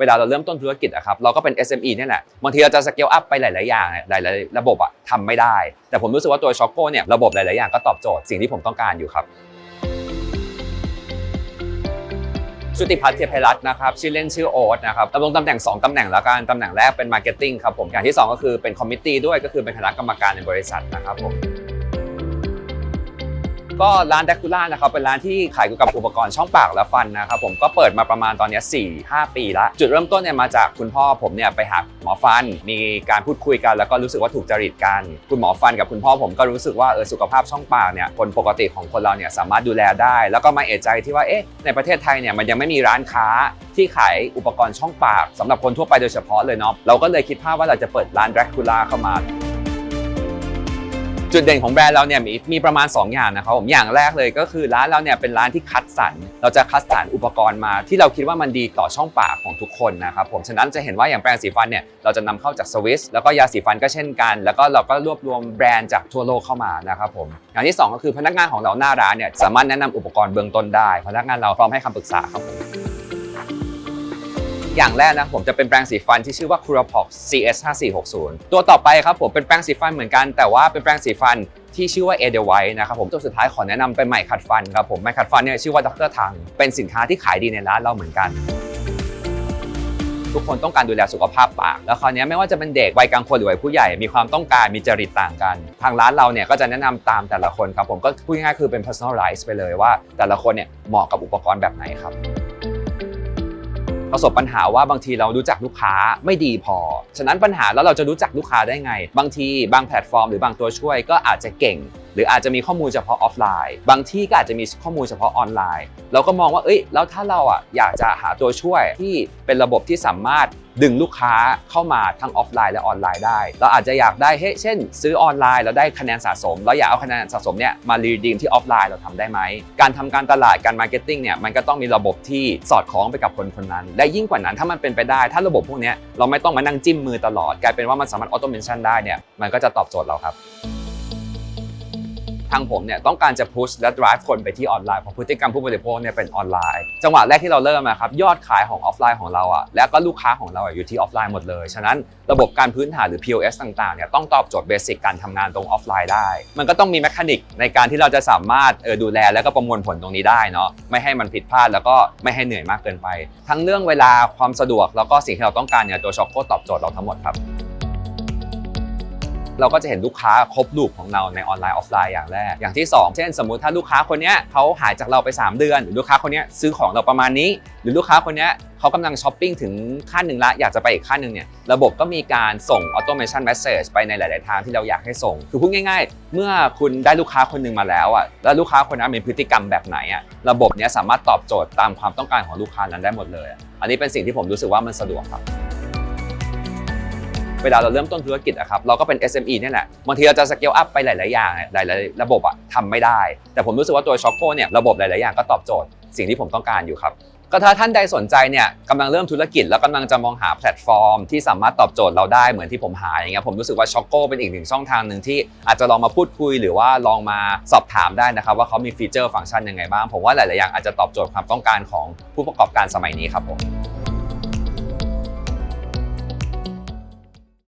เวลาเราเริ่มต้นธุรกิจอะครับเราก็เป็น SME เนี่ยแหละบางทีเราจะสเกลอัพไปหลาย ๆ อย่างหลาย ๆ ระบบอะทำไม่ได้ แต่ผมรู้สึกว่าตัวช็อกโกเนี่ยระบบหลาย ๆ อย่างก็ตอบโจทย์สิ่งที่ผมต้องการอยู่ครับชุติพัฒน์เทพรัตน์นะครับชื่อเล่นชื่อโอ๊ตนะครับดำรงตำแหน่ง 2ตำแหน่งแล้วกันตำแหน่งแรกเป็นมาร์เก็ตติ้งครับผมอย่างที่ 2 ก็คือเป็นคอมมิตี้ด้วยก็คือเป็นคณะกรรมการในบริษัทนะครับผม ก็ร้านแดคูล่านะครับเป็นร้านที่ขายเกี่ยวกับอุปกรณ์ช่องปากและฟันนะครับผมก็เปิดมาประมาณตอนนี้4 5 ปีล้วจุดเริ่มต้นเนี่ยมาจากคุณพ่อผมเนี่ยไปหาหมอฟัน มีการพูดคุยกัน แล้วก็รู้สึกว่าถูกจริตกัน คุณหมอฟันกับคุณพ่อผมก็รู้สึกว่าเออสุขภาพช่องปากเนี่ยคนปกติของคนเราเนี่ยสามารถดูแลได้ แล้วก็มาเอะใจที่ว่าเอ๊ะในประเทศไทยเนี่ยมันยังไม่มีร้านค้าที่ขายอุปกรณ์ช่องปากสำหรับคนทั่วไปโดยเฉพาะเลยเนาะเราก็เลยคิดภาพว่าเราจะเปิดร้านแดคูล่าเข้ามา จุดเด่นของแบรนด์เราเนี่ยมีมีประมาณ 2 อย่างนะครับผมอย่างแรกเลยก็คือร้านเราเนี่ยเป็นร้านที่คัดสรรเราจะคัดสรรอุปกรณ์มา ที่เราคิดว่ามันดีต่อช่องปากของทุกคนนะครับผมฉะนั้นจะเห็นว่าอย่างแปรงสีฟันเนี่ยเราจะนำเข้าจากสวิสแล้วก็ยาสีฟันก็เช่นกัน แล้วก็เราก็รวบรวมแบรนด์จากทั่วโลกเข้ามานะครับผมอย่างที่ 2 ก็คือพนักงานของเราหน้าร้านเนี่ยสามารถแนะนำอุปกรณ์เบื้องต้นได้ พนักงานเราพร้อมให้คำปรึกษาครับผม อย่างแรกนะผมจะเป็นแปรงสีฟันที่ชื่อว่า c u r a p o x CS 5460ตัวต่อไปครับผมเป็นแปรงสีฟันเหมือนกัน แต่ว่าเป็นแปรงสีฟันที่ชื่อว่า e d e l w i t e นะครับผมตัวสุดท้ายขอแนะนำเป็นไหมขัดฟันครับผมไหมขัดฟันเนี่ยชื่อว่าดรทังเป็นสินค้าที่ขายดีในร้านเราเหมือนกันทุกคนต้องการดูแลสุขภาพปาก แล้วคราวนี้ไม่ว่าจะเป็นเด็กวัยกลางคนหรือวัยผู้ใหญ่ มีความต้องการมีจริตต่างกัน ทางร้านเราเนี่ยก็จะแนะนำตามแต่ละคนครับผมก็พูดง่ายๆคือเป็น personalize ไปเลยว่าแต่ละคนเนี่ยเหมาะกับอุปกรณ์แบบไหนครับ ประสบปัญหาว่าบางทีเรารู้จักลูกค้าไม่ดีพอ ฉะนั้นปัญหาแล้วเราจะรู้จักลูกค้าได้ไง บางทีบางแพลตฟอร์มหรือบางตัวช่วยก็อาจจะเก่ง หรืออาจจะมีข้อมูลเฉพาะออฟไลน์ บางที่ก็อาจจะมีข้อมูลเฉพาะออนไลน์ เราก็มองว่าเอ้ยแล้วถ้าเราอะอยากจะหาตัวช่วยที่เป็นระบบที่สามารถ ดึงลูกค้าเข้ามาทั้งออฟไลน์และออนไลน์ได้ เราอาจจะอยากได้เฮ้ยเช่น ซื้อออนไลน์แล้วได้คะแนนสะสม เราอยากเอาคะแนนสะสมเนี่ยมารีดีมที่ออฟไลน์เราทำได้ไหม การทำการตลาดการมาร์เก็ตติ้งเนี่ยมันก็ต้องมีระบบที่สอดคล้องไปกับคนคนนั้น และยิ่งกว่านั้นถ้ามันเป็นไปได้ ถ้าระบบพวกเนี้ยเราไม่ต้องมานั่งจิ้มมือตลอด กลายเป็นว่ามันสามารถออโตเมชันได้เนี่ยมันก็จะตอบโจทย์เราครับ ทางผมเนี่ยต้องการจะ push และ drive คนไปที่ออนไลน์เพราะพฤติกรรมผู้บริโภคเนี่ยเป็นออนไลน์ จังหวะแรกที่เราเริ่มอะครับยอดขายของออฟไลน์ของเราอะและก็ลูกค้าของเราออยู่ที่ออฟไลน์หมดเลย ฉะนั้นระบบการพื้นฐานหรือ POS ต่างๆเนี่ยต้องตอบโจทย์เบสิกการทำงานตรงออฟไลน์ได้ มันก็ต้องมีแมคานิกในการที่เราจะสามารถเออดูแลและก็ประมวลผลตรงนี้ได้เนาะไม่ให้มันผิดพลาดแล้วก็ไม่ให้เหนื่อยมากเกินไป ทั้งเรื่องเวลาความสะดวกแล้วก็สิ่งที่เราต้องการเนี่ยตัวช็อคโกตอบโจทย์เราทั้งหมดครับ เราก็จะเห็นลูกค้าครบลูปของเราในออนไลน์ออฟไลน์อย่างแรก อย่างที่ 2 เช่น สมมุติถ้าลูกค้าคนเนี้ยเขาหายจากเราไป 3 เดือน หรือลูกค้าคนเนี้ยซื้อของเราประมาณนี้ หรือลูกค้าคนเนี้ยเขากำลังช้อปปิ้งถึงขั้นหนึ่งละอยากจะไปอีกขั้นหนึ่งเนี่ยระบบก็มีการส่งออโตเมชันเมสเซจไปในหลาย ๆ ทางที่เราอยากให้ส่ง คือพูดง่าย ๆ เมื่อคุณได้ลูกค้าคนหนึ่งมาแล้วอะแล้วลูกค้าคนนั้นมีพฤติกรรมแบบไหนอะระบบเนี้ยสามารถตอบโจทย์ตามความต้องการของลูกค้านั้นได้หมดเลยอะอันนี้เป็นสิ่งที่ผมรู้สึกว่ามันสะดวกครับ เวลาเราเริ่มต้นธุรกิจอะครับเราก็เป็น SME เนี่ยแหละบางทีเราจะสเกลอัพไปหลาย ๆ อย่างหลาย ๆ ระบบอะทำไม่ได้ แต่ผมรู้สึกว่าตัวช็อคโกเนี่ยระบบหลาย ๆ อย่างก็ตอบโจทย์สิ่งที่ผมต้องการอยู่ครับก็ถ้าท่านใดสนใจเนี่ยกำลังเริ่มธุรกิจแล้วกำลังจะมองหาแพลตฟอร์ม ที่สามารถตอบโจทย์เราได้เหมือนที่ผมหาอย่างเงี้ยผมรู้สึกว่าช็อคโกเป็นอีกหนึ่งช่องทางหนึ่งที่อาจจะลองมาพูดคุยหรือว่าลองมาสอบถามได้นะครับ ว่าเขามีฟีเจอร์ฟังก์ชันยังไงบ้าง ผมว่าหลาย ๆ อย่างอาจจะตอบโจทย์ความต้องการของผู้ประกอบการสมัยนี้ครับผม